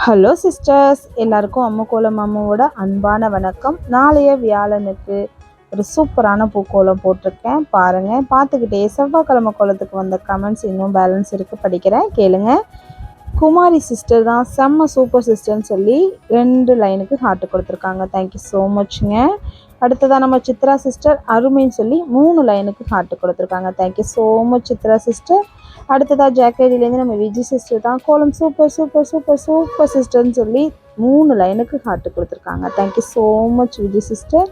Hello sisters எல்லாருக்கும் அம்மா கோலம் அம்மாவோட அன்பான வணக்கம். நாளைய வியாழனுக்கு ஒரு சூப்பரான பூக்கோலம் போட்டிருக்கேன். பாருங்கள் பார்த்துக்கிட்டே செவ்வாய்க்கிழமை கோலத்துக்கு வந்த கமெண்ட்ஸ் இன்னும் பேலன்ஸ் இருக்குது படிக்கிறேன் கேளுங்க. குமாரி சிஸ்டர் தான் செம்ம சூப்பர் சிஸ்டர்னு சொல்லி ரெண்டு லைனுக்கு ஹார்ட் கொடுத்துருக்காங்க. தேங்க்யூ ஸோ மச்ங்க அடுத்ததாக நம்ம சித்ரா சிஸ்டர் அருமைன்னு சொல்லி மூணு லைனுக்கு ஹார்ட் கொடுத்துருக்காங்க. Thank you so much Chitra sister அடுத்ததாக ஜாக்கேடிலேருந்து நம்ம விஜய் சிஸ்டர் தான். கோலம் சூப்பர் சூப்பர் சூப்பர் சூப்பர் சிஸ்டர்னு சொல்லி மூணு லைனுக்கு ஹார்ட் கொடுத்துருக்காங்க. Thank you so much Vijay sister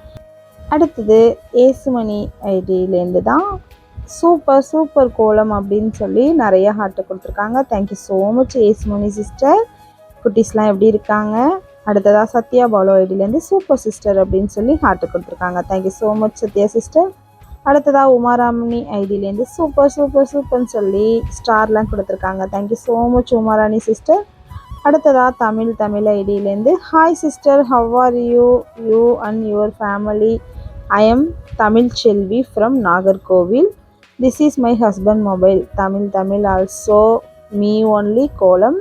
அடுத்தது ஏசுமணி ஐடியிலேருந்து தான் சூப்பர் சூப்பர் கோலம் அப்படின்னு சொல்லி நிறைய ஹார்ட் கொடுத்துருக்காங்க. Thank you so much Yesumani sister குட்டீஸ்லாம் எப்படி இருக்காங்க? அடுத்ததாக சத்யா பாலோ ஐடியிலேருந்து சூப்பர் சிஸ்டர் அப்படின்னு சொல்லி ஹார்ட் கொடுத்துருக்காங்க. Thank you so much Sathya sister அடுத்ததாக உமாராமணி ஐடியிலேருந்து சூப்பர் சூப்பர் சூப்பர்னு சொல்லி ஸ்டார்லாம் கொடுத்துருக்காங்க. Thank you so much Umarani sister அடுத்ததாக Tamil Tamil ஐடியிலேருந்து hi sister how are you you and your family I am Tamil Selvi from Nagercoil. This is my husband mobile Tamil Tamil also me only கோலம்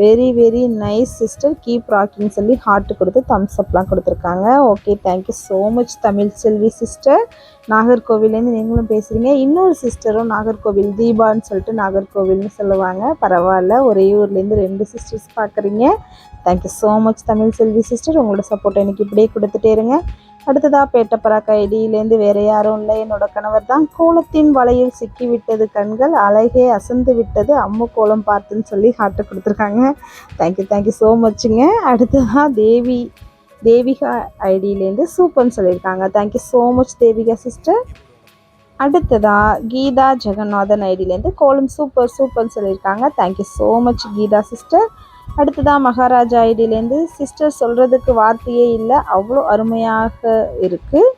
very very nice sister keep rocking சொல்லி heart கொடுத்து thumbs அப்லாம் கொடுத்துருக்காங்க. Okay thank you so much Tamil Selvi sister நாகர்கோவிலேருந்து நீங்களும் பேசுகிறீங்க இன்னொரு சிஸ்டரும் நாகர்கோவில் தீபான்னு சொல்லிட்டு நாகர்கோவில்னு சொல்லுவாங்க. பரவாயில்ல ஒரே ஊர்லேருந்து ரெண்டு சிஸ்டர்ஸ் பார்க்குறீங்க thank you so much Tamil Selvi sister உங்களோட சப்போர்ட் எனக்கு இப்படியே கொடுத்துட்டே இருங்க. அடுத்ததாக பேட்டப்பராக்கா ஐடியிலேருந்து வேறு யாரும் இல்லை. என்னோட கணவர் தான் கோலத்தின் வலையில் சிக்கிவிட்டது கண்கள் அழகே அசந்து விட்டது அம்மு கோலம் பார்த்துன்னு சொல்லி ஹார்ட்டு கொடுத்துருக்காங்க. தேங்க்யூ தேங்க்யூ ஸோ மச்சுங்க அடுத்ததாக தேவி தேவிகா ஐடியிலேருந்து சூப்பர்னு சொல்லியிருக்காங்க. Thank you so much Devika sister அடுத்ததாக கீதா ஜெகநாதன் ஐடியிலேருந்து கோலம் சூப்பர் சூப்பர்னு சொல்லியிருக்காங்க. Thank you so much Geetha sister அடுத்ததாக மகாராஜா ஐடியிலேருந்து சிஸ்டர் சொல்கிறதுக்கு வார்த்தையே இல்லை. அவ்வளோ அருமையாக இருக்குது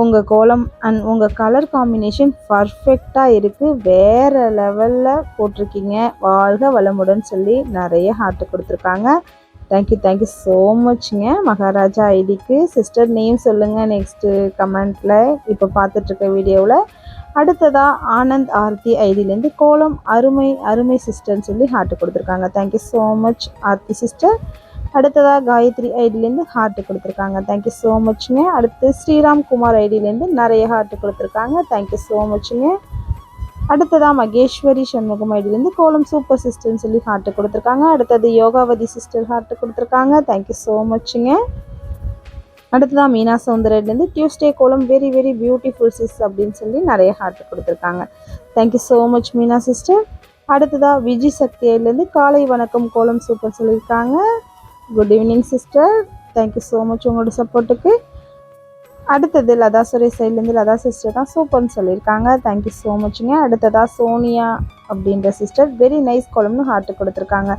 உங்கள் கோலம் அண்ட் உங்கள் கலர் காம்பினேஷன் பர்ஃபெக்டாக இருக்குது வேறு லெவலில் போட்டிருக்கீங்க. வாழ்க வளமுடன் சொல்லி நிறைய ஹார்ட்டு கொடுத்துருக்காங்க. Thank you thank you so மச்ங்க Maharaja ஐடிக்கு சிஸ்டர் நேம் சொல்லுங்கள் நெக்ஸ்ட்டு கமெண்ட்டில் இப்போ பார்த்துட்ருக்க வீடியோவில் அடுத்ததாக ஆனந்த் ஆர்த்தி ஐடியிலேருந்து கோலம் அருமை அருமை சிஸ்டர்னு சொல்லி ஹார்ட் கொடுத்துருக்காங்க. Thank you so much Aarthi sister அடுத்ததாக காயத்ரி ஐடியிலேருந்து ஹார்ட் கொடுத்துருக்காங்க. தேங்க்யூ ஸோ மச்ங்க அடுத்து ஸ்ரீராம் குமார் ஐடியிலேருந்து நிறைய ஹார்ட் கொடுத்துருக்காங்க. தேங்க்யூ ஸோ மச்ங்க அடுத்ததாக மகேஸ்வரி சண்முகம் ஐடியிலேருந்து கோலம் சூப்பர் சிஸ்டர்னு சொல்லி ஹார்ட் கொடுத்துருக்காங்க. அடுத்தது யோகாவதி சிஸ்டர் ஹார்ட் கொடுத்துருக்காங்க. தேங்க்யூ ஸோ மச்ங்க அடுத்ததாக Meena சௌந்தரட்லேருந்து Tuesday kolam very very beautiful sis அப்படின்னு சொல்லி நிறைய ஹார்ட் கொடுத்துருக்காங்க. Thank you so much Meena sister அடுத்ததாக விஜய் சக்தியிலேருந்து காலை வணக்கம் கோலம் சூப்பர் சொல்லியிருக்காங்க. Good evening sister thank you so much உங்களோட சப்போர்ட்டுக்கு அடுத்தது லதா சுரேஷ் சைட்லேருந்து லதா சிஸ்டர் தான் சூப்பர்னு சொல்லியிருக்காங்க. தேங்க்யூ ஸோ மச்ங்க அடுத்ததாக சோனியா அப்படின்ற சிஸ்டர் வெரி நைஸ் கோலம்னு ஹார்ட்டு கொடுத்துருக்காங்க.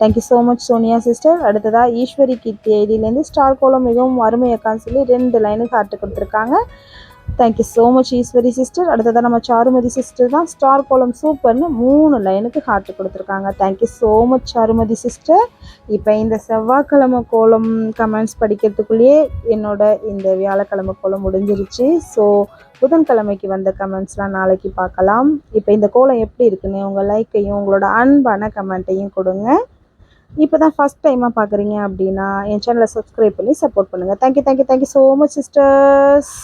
Thank you so much Sonia sister அடுத்ததாக ஈஸ்வரி கீர்த்தி ஐடியிலேருந்து ஸ்டார் கோலம் மிகவும் அருமையாக்கான்னு சொல்லி ரெண்டு லைனுக்கு ஹார்ட்டு கொடுத்துருக்காங்க. Thank you so much Eswari sister அடுத்ததாக நம்ம சாருமதி சிஸ்டர் தான். ஸ்டார் கோலம் சூப்பர்னு மூணு லைனுக்கு ஹார்ட் கொடுத்துருக்காங்க. Thank you so much Charumathi sister இப்போ இந்த செவ்வாய்க்கிழமை கோலம் கமெண்ட்ஸ் படிக்கிறதுக்குள்ளேயே என்னோட இந்த வியாழக்கிழமை கோலம் முடிஞ்சிருச்சு. ஸோ புதன்கிழமைக்கு வந்த கமெண்ட்ஸ்லாம் நாளைக்கு பார்க்கலாம். இப்போ இந்த கோலம் எப்படி இருக்குன்னு உங்கள் லைக்கையும் உங்களோட அன்பான கமெண்ட்டையும் கொடுங்க. இப்போ தான் ஃபஸ்ட் டைமாக பார்க்குறீங்க அப்படின்னா என் சேனலை சப்ஸ்கிரைப் பண்ணி சப்போர்ட் பண்ணுங்கள் thank you thank you thank you so much sisters